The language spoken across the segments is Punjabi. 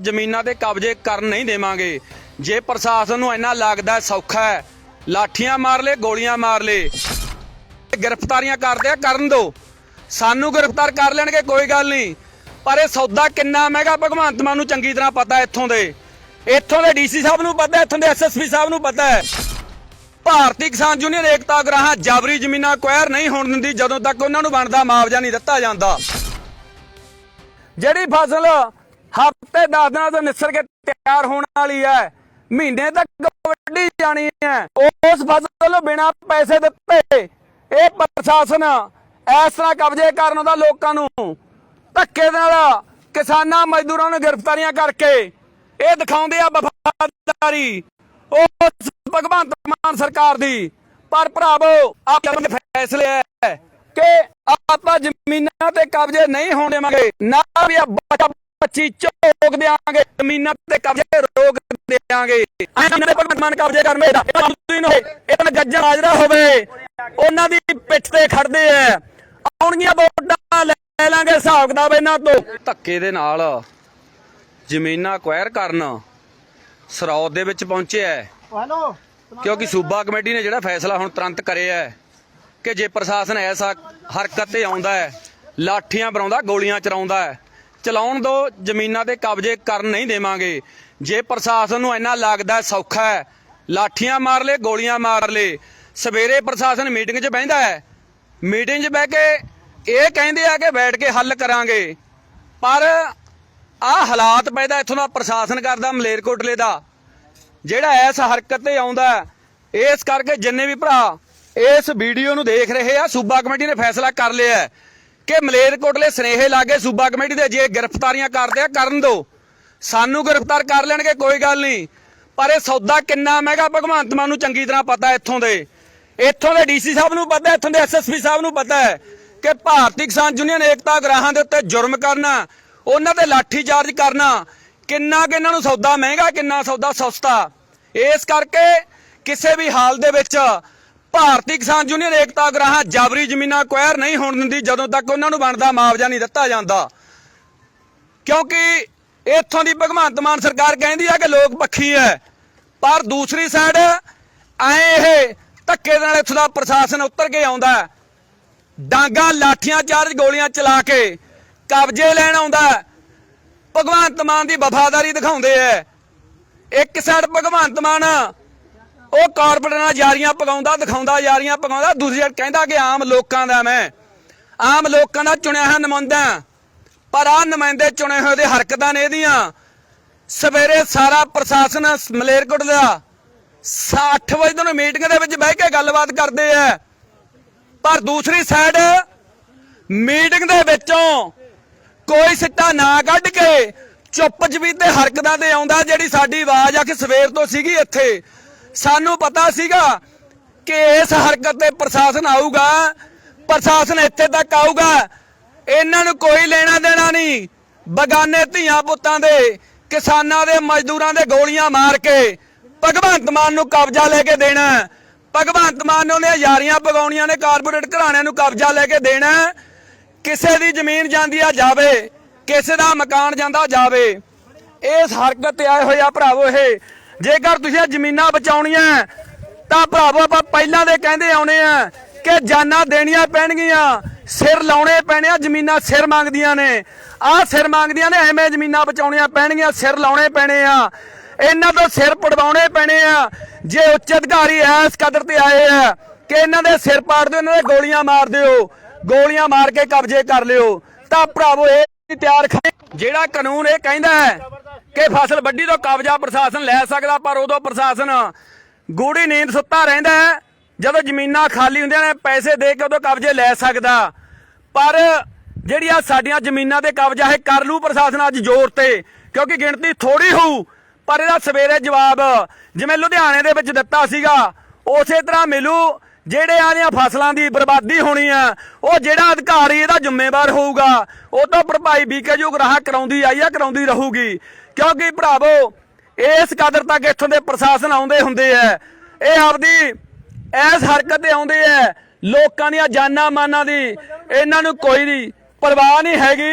ਜ਼ਮੀਨਾਂ ਤੇ ਕਬਜ਼ੇ ਕਰਨ ਨਹੀਂ ਦੇਵਾਂਗੇ। ਜੇ ਪ੍ਰਸ਼ਾਸਨ ਨੂੰ ਇੰਨਾ ਲੱਗਦਾ ਸੌਖਾ ਹੈ, ਲਾਠੀਆਂ ਮਾਰ ਲੇ ਗੋਲੀਆਂ ਮਾਰ ਲੇ ਗ੍ਰਿਫਤਾਰੀਆਂ ਕਰਦੇ ਆ, ਕਰਨ ਦੋ। ਸਾਨੂੰ ਗ੍ਰਿਫਤਾਰ ਕਰ ਲੈਣਗੇ, ਕੋਈ ਗੱਲ ਨਹੀਂ। ਪਰ ਇਹ ਸੌਦਾ ਕਿੰਨਾ ਮਹਿੰਗਾ, ਭਗਵੰਤ ਮਾਨ ਨੂੰ ਚੰਗੀ ਤਰ੍ਹਾਂ ਪਤਾ ਇੱਥੋਂ ਦੇ। ਇੱਥੋਂ ਦੇ ਡੀਸੀ ਸਾਹਿਬ ਨੂੰ ਪਤਾ ਇੱਥੋਂ ਦੇ ਐਸਐਸਪੀ ਸਾਹਿਬ ਨੂੰ ਪਤਾ ਹੈ। ਭਾਰਤੀ ਕਿਸਾਨ ਯੂਨੀਅਨ ਏਕਤਾ ਗ੍ਰਾਹਾਂ ਜਾਬਰੀ ਜ਼ਮੀਨਾਂ ਕੁਐਰ ਨਹੀਂ ਹੋਣ ਦਿੰਦੀ, ਜਦੋਂ ਤੱਕ ਉਹਨਾਂ ਨੂੰ ਬਣਦਾ ਮੁਆਵਜ਼ਾ ਨਹੀਂ ਦਿੱਤਾ ਜਾਂਦਾ। ਜਿਹੜੀ ਫਸਲ ਹਫ਼ਤੇ 10 ਦਿਨਾਂ ਤੋਂ ਨਿਸਰ ਕੇ ਤਿਆਰ ਹੋਣ ਵਾਲੀ ਹੈ। ਮਹੀਨੇ ਤੱਕ ਵੱਢੀ ਜਾਣੀ ਹੈ। ਉਸ ਫਸਲ ਨੂੰ ਬਿਨਾਂ ਪੈਸੇ ਦਿੱਤੇ ਇਹ ਪ੍ਰਸ਼ਾਸਨ ਇਸ ਤਰ੍ਹਾਂ ਕਬਜ਼ੇ ਕਰਨ ਦਾ ਲੋਕਾਂ ਨੂੰ। ਧੱਕੇ ਨਾਲ ਕਿਸਾਨਾਂ ਮਜ਼ਦੂਰਾਂ ਨੂੰ ਗ੍ਰਿਫਤਾਰੀਆਂ ਕਰਕੇ ਇਹ ਦਿਖਾਉਂਦੇ ਆ ਵਫਾਦਾਰੀ। ਉਸ ਭਗਵੰਤ ਮਾਨ ਸਰਕਾਰ ਦੀ। ਪਰ ਭਰਾਵੋ ਆਪ ਦੇ ਫੈਸਲੇ ਹੈ ਕਿ ਆਪਾਂ ਜ਼ਮੀਨਾਂ ਤੇ ਕਬਜ਼ੇ ਨਹੀਂ ਹੋਣ ਦੇਵਾਂਗੇ। ਨਾ ਵੀ ਬੱਚਾ ਬੱਚੀ ਝੋਕ ਦੇਾਂਗੇ ਜ਼ਮੀਨਾਂ ਤੇ ਕਬਜ਼ੇ ਰੋਕ ਦੇਾਂਗੇ ਇਹਨਾਂ ਦੇ ਭਗਵੰਤ ਮਾਨ ਕਬਜ਼ੇ ਕਰਨ ਮੇਰਾ ਇਹ ਨੂੰ ਇਹ ਤਾਂ ਗੱਜਾਂ ਹਾਜ਼ਰਾ ਹੋਵੇ। ਉਹਨਾਂ ਦੀ ਪਿੱਠ ਤੇ ਖੜਦੇ ਐ ਆਉਣਗੀਆਂ ਵੋਟਾਂ ਲੈ ਲਾਂਗੇ ਹਿਸਾਬ ਕਿਤਾਬ ਇਹਨਾਂ ਤੋਂ। ਧੱਕੇ ਦੇ ਨਾਲ ਜ਼ਮੀਨਾਂ ਕੁਐਰ ਕਰਨ ਸਰੌਦ ਦੇ ਵਿੱਚ ਪਹੁੰਚਿਆ ਹੈ। ਕਿਉਂਕਿ ਸੂਬਾ ਕਮੇਟੀ ਨੇ ਜਿਹੜਾ ਫੈਸਲਾ ਹੁਣ ਤੁਰੰਤ ਕਰਿਆ ਹੈ ਕਿ ਜੇ ਪ੍ਰਸ਼ਾਸਨ ਐਸਾ ਹਰਕਤ ਤੇ ਆਉਂਦਾ ਹੈ ਲਾਠੀਆਂ ਬਰਾਉਂਦਾ ਗੋਲੀਆਂ ਚਲਾਉਂਦਾ ਹੈ ਚਲਾਉਣ ਦੋ, ਜ਼ਮੀਨਾਂ ਤੇ ਕਬਜ਼ੇ ਕਰਨ ਨਹੀਂ ਦੇਵਾਂਗੇ। ਜੇ ਪ੍ਰਸ਼ਾਸਨ ਨੂੰ ਇੰਨਾ ਲੱਗਦਾ ਸੌਖਾ ਹੈ, ਲਾਠੀਆਂ ਮਾਰ ਲੇ ਗੋਲੀਆਂ ਮਾਰ ਲੇ ਸਵੇਰੇ ਪ੍ਰਸ਼ਾਸਨ ਮੀਟਿੰਗ 'ਚ ਬਹਿੰਦਾ ਹੈ। ਮੀਟਿੰਗ 'ਚ ਬਹਿ ਕੇ ਇਹ ਕਹਿੰਦੇ ਆ ਕਿ ਬੈਠ ਕੇ ਹੱਲ ਕਰਾਂਗੇ। ਪਰ ਆਹ ਹਾਲਾਤ ਪੈਦਾ ਇੱਥੋਂ ਦਾ ਪ੍ਰਸ਼ਾਸਨ ਕਰਦਾ, ਮਲੇਰਕੋਟਲੇ ਦਾ। ਜਿਹੜਾ ਐਸ ਹਰਕਤ ਤੇ ਆਉਂਦਾ ਇਸ ਕਰਕੇ ਜਿੰਨੇ ਵੀ ਭਰਾ ਇਸ ਵੀਡੀਓ ਨੂੰ ਦੇਖ ਰਹੇ ਆ, ਸੂਬਾ ਕਮੇਟੀ ਨੇ ਫੈਸਲਾ ਕਰ ਲਿਆ ਕਿ ਮਲੇਰਕੋਟਲੇ ਸਨੇਹੇ ਲਾਗੇ ਸੂਬਾ ਕਮੇਟੀ ਦੇ ਜੇ ਗ੍ਰਿਫਤਾਰੀਆਂ ਕਰਦੇ ਆ, ਕਰਨ ਦੋ। ਸਾਨੂੰ ਗ੍ਰਿਫਤਾਰ ਕਰ ਲੈਣਗੇ, ਕੋਈ ਗੱਲ ਨਹੀਂ। ਪਰ ਇਹ ਸੌਦਾ ਕਿੰਨਾ ਮਹਿੰਗਾ, ਭਗਵੰਤ ਮਾਨ ਨੂੰ ਚੰਗੀ ਤਰ੍ਹਾਂ ਪਤਾ ਇੱਥੋਂ ਦੇ। ਇੱਥੋਂ ਦੇ ਡੀਸੀ ਸਾਹਿਬ ਨੂੰ ਪਤਾ, ਇੱਥੋਂ ਦੇ ਐਸਐਸਪੀ ਸਾਹਿਬ ਨੂੰ ਪਤਾ ਹੈ ਕਿ ਭਾਰਤੀ ਕਿਸਾਨ ਯੂਨੀਅਨ ਏਕਤਾ ਗ੍ਰਾਹਾਂ ਦੇ ਉੱਤੇ ਜੁਰਮ ਕਰਨਾ, ਉਹਨਾਂ ਤੇ ਲਾਠੀ ਚਾਰਜ ਕਰਨਾ, ਕਿੰਨਾ ਕਿ ਇਹਨਾਂ ਨੂੰ ਸੌਦਾ ਮਹਿੰਗਾ, ਕਿੰਨਾ ਸੌਦਾ ਸਸਤਾ। ਇਸ ਕਰਕੇ ਕਿਸੇ ਵੀ ਹਾਲ ਦੇ ਵਿੱਚ ਭਾਰਤੀ ਕਿਸਾਨ ਯੂਨੀਅਨ ਏਕਤਾ ਗ੍ਰਾਹਾਂ ਜਾਬਰੀ ਜ਼ਮੀਨਾਂ ਕੁਐਰ ਨਹੀਂ ਹੋਣ ਦਿੰਦੀ ਜਦੋਂ ਤੱਕ ਉਹਨਾਂ ਨੂੰ ਬਣਦਾ ਮੁਆਵਜ਼ਾ ਨਹੀਂ ਦਿੱਤਾ ਜਾਂਦਾ। ਕਿਉਂਕਿ ਇੱਥੋਂ ਦੀ ਭਗਵੰਤ ਮਾਨ ਸਰਕਾਰ ਕਹਿੰਦੀ ਆ ਕਿ ਲੋਕ ਪੱਖੀ ਹੈ ਪਰ ਦੂਸਰੀ ਸਾਈਡ ਐ ਇਹ ਧੱਕੇ ਨਾਲ ਇੱਥੋਂ ਦਾ ਪ੍ਰਸ਼ਾਸਨ ਉੱਤਰ ਕੇ ਆਉਂਦਾ ਡਾਂਗਾ, ਲਾਠੀਆਂ, ਚਾਰਜ ਗੋਲੀਆਂ ਚਲਾ ਕੇ ਕਬਜ਼ੇ ਲੈਣ ਆਉਂਦਾ ਭਗਵੰਤ ਮਾਨ ਦੀ ਵਫਾਦਾਰੀ ਦਿਖਾਉਂਦੇ ਐ। ਇੱਕ ਸਾਈਡ ਭਗਵੰਤ ਮਾਨ ਉਹ ਕਾਰਪੋਰੇਟ ਨਾਲ ਯਾਰੀਆਂ ਪਗਾਉਂਦਾ, ਦਿਖਾਉਂਦਾ, ਯਾਰੀਆਂ ਪਗਾਉਂਦਾ। ਦੂਸਰੀ ਕਹਿੰਦਾ ਕਿ ਆਮ ਲੋਕਾਂ ਦਾ ਮੈਂ। ਆਮ ਲੋਕਾਂ ਦਾ ਚੁਣਿਆ ਹੋਇਆ ਨੁਮਾਇੰਦਾ। ਪਰ ਆ ਨੁਮਾਇੰਦੇ ਚੁਣੇ ਹੋਏ ਦੇ ਹਰਕਤਾਂ ਨੇ ਇਹਦੀਆਂ। ਸਵੇਰੇ ਸਾਰਾ ਪ੍ਰਸ਼ਾਸਨ ਮਲੇਰਕੋਟ ਦਾ 60 ਵਜੇ ਤੋਂ ਮੀਟਿੰਗ ਦੇ ਵਿੱਚ ਬਹਿ ਕੇ ਗੱਲਬਾਤ ਕਰਦੇ ਆ। ਪਰ ਦੂਸਰੀ ਸਾਈਡ ਮੀਟਿੰਗ ਦੇ ਵਿੱਚੋਂ ਕੋਈ ਸਿੱਟਾ ਨਾ ਕੱਢ ਕੇ ਚੁੱਪ ਜਵੀਤੇ ਹਰਕਤਾਂ ਤੇ ਆਉਂਦਾ, ਜਿਹੜੀ ਸਾਡੀ ਆਵਾਜ਼ ਆ ਕਿ ਸਵੇਰ ਤੋਂ ਸੀਗੀ ਇੱਥੇ। ਸਾਨੂੰ ਪਤਾ ਸੀਗਾ ਕਿ ਇਸ ਹਰਕਤ ਤੇ ਪ੍ਰਸ਼ਾਸਨ ਆਊਗਾ, ਪ੍ਰਸ਼ਾਸਨ ਇੱਥੇ ਤੱਕ ਆਊਗਾ। ਇਹਨਾਂ ਨੂੰ ਕੋਈ ਲੈਣਾ ਦੇਣਾ ਨਹੀਂ। ਬਗਾਨੇ ਧੀਆਂ ਪੁੱਤਾਂ ਦੇ, ਕਿਸਾਨਾਂ ਦੇ, ਮਜ਼ਦੂਰਾਂ ਦੇ ਗੋਲੀਆਂ ਮਾਰ ਕੇ ਭਗਵੰਤ ਮਾਨ ਨੂੰ ਕਬਜ਼ਾ ਲੈ ਕੇ ਦੇਣਾ ਭਗਵੰਤ ਮਾਨ ਨੇ ਉਹਦੀਆਂ ਯਾਰੀਆਂ ਪਗਾਉਣੀਆਂ ਨੇ, ਕਾਰਪੋਰੇਟ ਘਰਾਣਿਆਂ ਨੂੰ ਕਬਜ਼ਾ ਲੈ ਕੇ ਦੇਣਾ ਕਿਸੇ ਦੀ ਜ਼ਮੀਨ ਜਾਂਦੀ ਆ ਜਾਵੇ, ਕਿਸੇ ਦਾ ਮਕਾਨ ਜਾਂਦਾ ਜਾਵੇ। ਇਸ ਹਰਕਤ ਤੇ ਆਏ ਹੋਏ ਆ ਭਰਾਵੋ ਇਹ ਜੇਕਰ ਤੁਸੀਂ ਜ਼ਮੀਨਾਂ ਬਚਾਉਣੀਆਂ ਤਾਂ ਭਰਾਵੋ, ਆਪਾਂ ਪਹਿਲਾਂ ਦੇ ਕਹਿੰਦੇ ਆਉਣੇ ਆ ਕਿ ਜਾਨਾਂ ਦੇਣੀਆਂ ਪੈਣਗੀਆਂ, ਸਿਰ ਲਾਉਣੇ ਪੈਣੇ ਆ, ਜ਼ਮੀਨਾਂ ਸਿਰ ਮੰਗਦੀਆਂ ਨੇ। ਆਹ ਸਿਰ ਮੰਗਦੀਆਂ ਨੇ, ਐਵੇਂ ਜ਼ਮੀਨਾਂ ਬਚਾਉਣੀਆਂ ਪੈਣਗੀਆਂ, ਸਿਰ ਲਾਉਣੇ ਪੈਣੇ ਆ। ਇਹਨਾਂ ਤੋਂ ਸਿਰ ਪੜਵਾਉਣੇ ਪੈਣੇ ਆ। ਜੇ ਉੱਚ ਅਧਿਕਾਰੀ ਐਸ ਕਦਰ ਤੇ ਆਏ ਆ ਕਿ ਇਹਨਾਂ ਦੇ ਸਿਰ ਪਾੜ ਦਿਓ, ਇਹਨਾਂ ਦੇ ਗੋਲੀਆਂ ਮਾਰ ਦਿਓ, ਗੋਲੀਆਂ ਮਾਰ ਕੇ ਕਬਜ਼ੇ ਕਰ ਲਿਓ, ਤਾਂ ਭਰਾਵੋ, ਇਹ ਤਿਆਰ ਖ- ਜਿਹੜਾ ਕਾਨੂੰਨ ਇਹ ਕਹਿੰਦਾ ਹੈ ਕਿ ਫਸਲ ਵੱਢੀ ਤੋਂ ਕਬਜ਼ਾ ਪ੍ਰਸ਼ਾਸਨ ਲੈ ਸਕਦਾ, ਪਰ ਉਦੋਂ ਪ੍ਰਸ਼ਾਸਨ ਗੂੜੀ ਨੀਂਦ ਸੁੱਤਾ ਰਹਿੰਦਾ ਹੈ। ਜਦੋਂ ਜ਼ਮੀਨਾਂ ਖਾਲੀ ਹੁੰਦੀਆਂ ਨੇ, ਪੈਸੇ ਦੇ ਕੇ ਉਦੋਂ ਕਬਜ਼ੇ ਲੈ ਸਕਦਾ। ਪਰ ਜਿਹੜੀਆਂ ਸਾਡੀਆਂ ਜ਼ਮੀਨਾਂ ਤੇ ਕਬਜ਼ਾ ਇਹ ਕਰ ਲੂ ਪ੍ਰਸ਼ਾਸਨ ਅੱਜ ਜ਼ੋਰ ਤੇ, ਕਿਉਂਕਿ ਗਿਣਤੀ ਥੋੜੀ ਹੋਊ। ਪਰ ਇਹਦਾ ਸਵੇਰੇ ਜਵਾਬ ਜਿਵੇਂ ਲੁਧਿਆਣੇ ਦੇ ਵਿੱਚ ਦਿੱਤਾ ਸੀਗਾ, ਉਸੇ ਤਰ੍ਹਾਂ ਮਿਲੂ। ਜਿਹੜੇ ਆਲੀਆਂ ਫਸਲਾਂ ਦੀ ਬਰਬਾਦੀ ਹੋਣੀ ਆ, ਉਹ ਜਿਹੜਾ ਅਧਿਕਾਰੀ ਇਹਦਾ ਜ਼ਿੰਮੇਵਾਰ ਹੋਊਗਾ, ਉਹ ਤਾਂ ਭਰਪਾਈ ਬੀਕੇ ਜੋ ਗ੍ਰਾਹਕ ਕਰਾਉਂਦੀ ਆਈ ਆ, ਕਰਾਉਂਦੀ ਰਹੂਗੀ। ਕਿਉਂਕਿ ਭਰਾਵੋ, ਇਸ ਕਦਰ ਤੱਕ ਇੱਥੋਂ ਦੇ ਪ੍ਰਸ਼ਾਸਨ ਆਉਂਦੇ ਹੁੰਦੇ ਆ। ਇਹ ਆਪਦੀ ਐਸ ਹਰਕਤ ਤੇ ਆਉਂਦੇ ਐ ਲੋਕਾਂ ਦੀਆਂ ਜਾਨਾਂ ਮਾਨਾਂ ਦੀ ਇਹਨਾਂ ਨੂੰ ਕੋਈ ਨਹੀਂ, ਪਰਵਾਹ ਨਹੀਂ ਹੈਗੀ।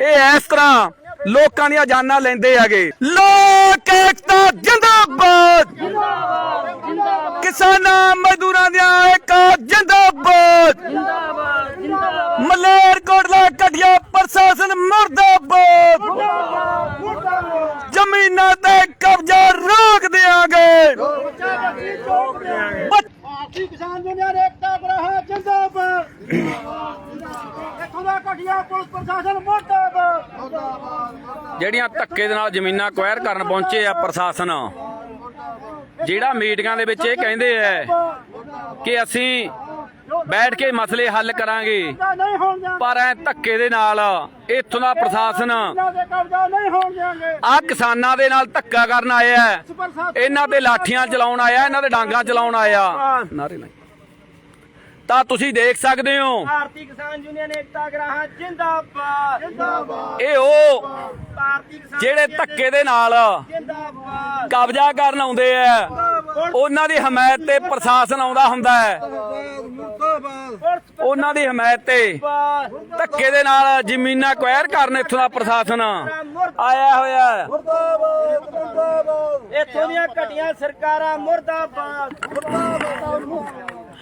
ਇਹ ਇਸ ਤਰ੍ਹਾਂ ਲੋਕਾਂ ਦੀਆਂ ਜਾਨਾਂ ਲੈਂਦੇ ਹੈਗੇ। ਲੋਕ ਏਕਤਾ ਜਿੰਦਾਬਾਦ! ਕਿਸਾਨਾਂ ਮਜ਼ਦੂਰਾਂ ਦੀਆਂ ਏਕਾ ਜਿੰਦਾਬਾਦ। ਮਲੇਰ ਕੋਟਲਾ ਕਟਿਆ ਪ੍ਰਸ਼ਾਸਨ ਮੁਰਦਾਬਾਦ। ਜ਼ਮੀਨਾਂ ਤੇ ਕਬਜ਼ਾ ਰੋਕ ਦਿਆਂਗੇ। ਭਾਰਤੀ ਕਿਸਾਨ ਯੂਨੀਅਨ ਏਕਤਾ ਗ੍ਰਾਹ ਜਿੰਦਾਬਾਦ। ਇੱਥੋਂ ਦਾ ਘਟਿਆ ਪੁਲਿਸ ਪ੍ਰਸ਼ਾਸਨ ਮੁਰਦਾਬਾਦ। ਜਿਹੜੀਆਂ ਧੱਕੇ ਦੇ ਨਾਲ ਜ਼ਮੀਨਾਂ ਅਕਵਾਇਰ ਕਰਨ ਪਹੁੰਚੇ ਆ ਪ੍ਰਸ਼ਾਸਨ। ਜਿਹੜਾ ਮੀਟਿੰਗਾਂ ਦੇ ਵਿੱਚ ਇਹ ਕਹਿੰਦੇ ਐ ਕਿ ਅਸੀਂ ਬੈਠ ਕੇ ਮਸਲੇ ਹੱਲ ਕਰਾਂਗੇ। ਪਰ ਐ ਧੱਕੇ ਦੇ ਨਾਲ ਇੱਥੋਂ ਦਾ ਪ੍ਰਸ਼ਾਸਨ ਆ ਕਿਸਾਨਾਂ ਦੇ ਨਾਲ ਧੱਕਾ ਕਰਨ ਆਇਆ ਇਹਨਾਂ ਤੇ ਲਾਠੀਆਂ ਚਲਾਉਣ ਆਇਆ ਇਹਨਾਂ ਦੇ ਡਾਂਗਾ ਚਲਾਉਣ ਆਇਆ। ਨਾਰੇ ਤਾਂ ਤੁਸੀਂ ਦੇਖ ਸਕਦੇ ਹੋ। ਭਾਰਤੀ ਕਿਸਾਨ ਯੂਨੀਅਨ ਏਕਤਾ ਗ੍ਰਾਹ ਜਿੰਦਾਬਾਦ ਜਿੰਦਾਬਾਦ। ਇਹ ਉਹ ਜਿਹੜੇ ਧੱਕੇ ਦੇ ਨਾਲ ਕਬਜ਼ਾ ਕਰਨ ਆਉਂਦੇ ਆ, ਉਹਨਾਂ ਦੀ ਹਮਾਇਤ ਤੇ ਪ੍ਰਸ਼ਾਸਨ ਆਉਂਦਾ ਹੁੰਦਾ ਹੈ ਉਹਨਾਂ ਦੀ ਹਮਾਇਤ ਤੇ ਧੱਕੇ ਦੇ ਨਾਲ ਜ਼ਮੀਨਾਂ ਅਕਵਾਇਰ ਕਰਨ ਇੱਥੋਂ ਦਾ ਪ੍ਰਸ਼ਾਸਨ ਆਇਆ ਹੋਇਆ ਹੈ। ਇੱਥੋਂ ਦੀਆਂ ਘਟੀਆਂ ਸਰਕਾਰਾਂ ਮੁਰਦਾਬਾਦ ਮੁਰਦਾਬਾਦ